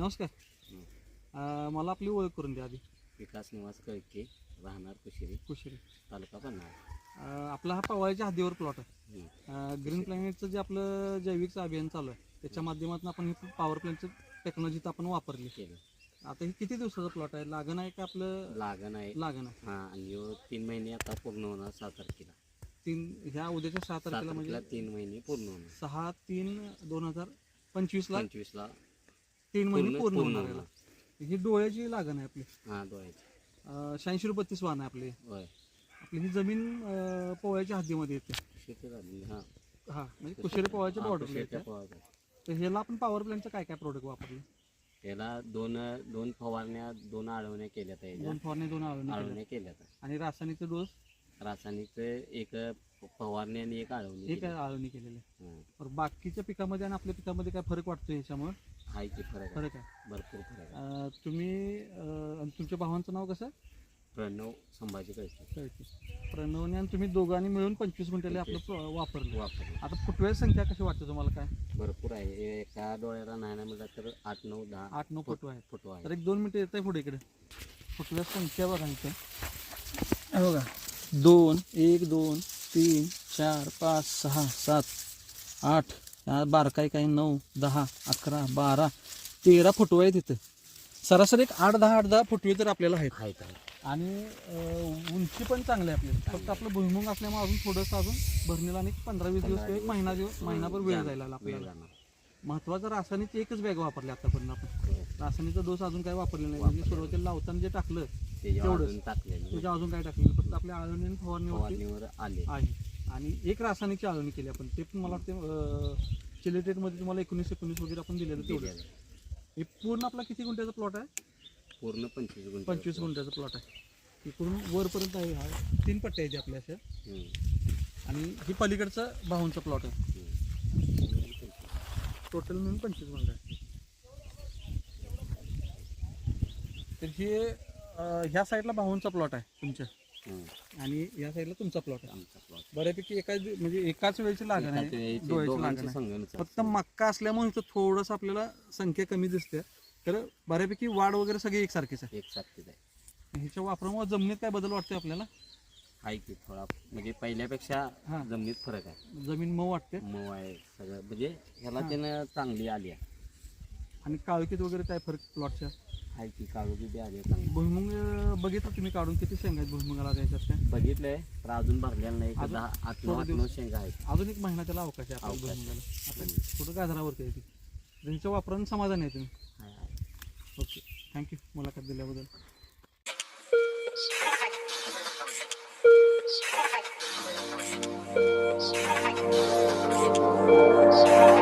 नमस्कार. अं, मला आपली ओळख करून द्या आधी. विकास निवास कळके राहणार कुशिरी कुशरी. तालुका पन्हाळा. आपला हा पवायच्या हद्दीवर प्लॉट आहे. ग्रीन प्लॅनेटचं जे आपलं जैविकचं अभियान चालू आहे त्याच्या माध्यमातून आपण हे पॉवर प्लॅनचं टेक्नॉलॉजी आपण वापरली. केलं. आता हे किती दिवसाचा प्लॉट आहे? लागण आहे का आपलं? लागण आहे. लागण आहे. हा आणि ह्यो तीन महिने आता पूर्ण होणार सहा तारखेला. तीन ह्या उद्याच्या सहा सहा तारखेला म्हणजे तारखेला तीन महिने पूर्ण होणार. सहा तीन दोन हजार पंचवीसला? पंचवीसला तीन महिने पूर्ण- होणार याला. ही डोळ्याची लागण आहे आपली. हा डोळ्याचे. शहाऐंशी रुपये बत्तीस वाहन आहे आपली. होय. आपली ही जमीन अं, पोवळ्याच्या हद्दीमध्ये येते. शेती हा. हा म्हणजे कुशेरी पोवळ्याच्या हा, बॉर्डरला पोहायचं. तर ह्याला आपण पॉवर प्लॅनचं काय काय प्रोडक्ट वापरले? त्याला दोन दोन फवारण्या दोन आळवण्या केल्या दोन त्याच्या फवारणी दोन आळवणी केल्या. आळवण्या केल्या आणि रासायनिकचे डोस? रासायनिक एक फवारणी आणि एक आळवणी एक केली. आळवणी केलेले. हा. बाकीच्या पिकामध्ये आणि आपल्या पिकामध्ये काय फरक वाटतो याच्यामुळे हाय की फरक आहे. फरक आहे. भरपूर फरक आहे. अं, तुम्ही अं, आणि तुमच्या भावांचं नाव कसं? प्रणव संभाजी कळते प्रणवने आणि तुम्ही दोघांनी मिळून पंचवीस गुंठ्याला आपलं प्र- वापरलं. वापरले. आता फुटव्याची संख्या कशी वाटते तुम्हाला काय? भरपूर आहे. ए- एका डोळ्याला नाही ना म्हटलं तर आठ नऊ दहा आठ नऊ फुटवा आहेत फोटो आहे. तर एक दोन मिनिटं येत आहे पुढे इकडे. फुटव्या संख्या बघा इथं. हे बघा. दोन एक दोन तीन चार पाच सहा सात आठ बारकाई काही नऊ दहा अकरा बारा तेरा फुटवा आहेत इथं. सरासरी एक आठ दहा आठ दहा फुटवे तर आपल्याला आहेत. आहेत आणि अं, उंची पण चांगली आहे आपल्याला फक्त आपलं भुईमुंग असल्यामुळे अजून थोडंसं अजून भरणीला आणि पंधरा वीस दिवस किंवा एक महिना दिवस महिनाभर वेळ जायला वेळ आपल्याला. जाणार. महत्वाचं रासायनिक एकच बॅग वापरली आतापर्यंत आपण. हो. रासायनिकचा डोस अजून काय वापरलेला नाही. म्हणजे सुरुवातीला लावताना जे टाकलं त्याच्यावर तेवढंच. अजून टाकलेलं त्याच्या अजून काय टाकलेलं फक्त आपल्या आळवणी आणि फवारणीवरती फवारणीवर आले. आहे. आणि एक रासायनिकची आळवणी केली आपण. ते पण मला वाटते चिलेटेडमध्ये तुम्हाला एकोणीस एकोणीस वगैरे आपण दिलेलं तेवढं दिलेलं. हे पूर्ण आपला किती गुंठ्याचा प्लॉट आहे? पूर्ण पंचवीस गुंठे. पंचवीस गुंठ्याचा प्लॉट आहे. इकडून वरपर्यंत आहे हा. तीन पट्ट्या आहेत आपल्या अशा. हम्म. आणि ही पलीकडचं भाऊंचा प्लॉट आहे. टोटल मिळून पंचवीस गुंठ आहे तर हे अं, ह्या साईडला भाऊंचा प्लॉट आहे तुमच्या. हम्म. आणि या साईडला तुमचा प्लॉट आहे. आमचा plot. बऱ्यापैकी एकाच दि- म्हणजे एकाच वेळची लागण एकाच आहे वेळेची डोळ्याची दोघांची लागण आहे. संगणच फक्त मक्का असल्यामुळे इथं थोडंसं आपल्याला संख्या कमी दिसते. तर बऱ्यापैकी वाढ वगैरे सगळी एकसारखीच आहे. एक सारखीच आहे ह्याच्या वापरामुळे जमिनीत काय बदल वाटतोय आपल्याला? आहे की थोडा म्हणजे पहिल्यापेक्षा हा. जमिनीत फरक आहे. जमीन मऊ वाटते. मऊ आहे सगळं. म्हणजे ह्याला. त्यानं चांगली आली आहे. आणि काळकीत वगैरे काय फरक प्लॉटच्या हाय की काढू बी आले भुईमुंग बघितलं तुम्ही काढून किती शेंगा आहेत भुईमुगाला द्यायच्यात काय? बघितलंय तर अजून भरलेलं नाही. एक दहा दिवस. शेंगा आहेत. अजून एक महिना त्याला अवकाश आहे आपल्या कुठं गाजरावरती आहे ती? त्यांच्या वापरून समाधान आहे तुम्ही. हाय, ओके. थँक्यू मुलाखत दिल्याबद्दल. Thank you.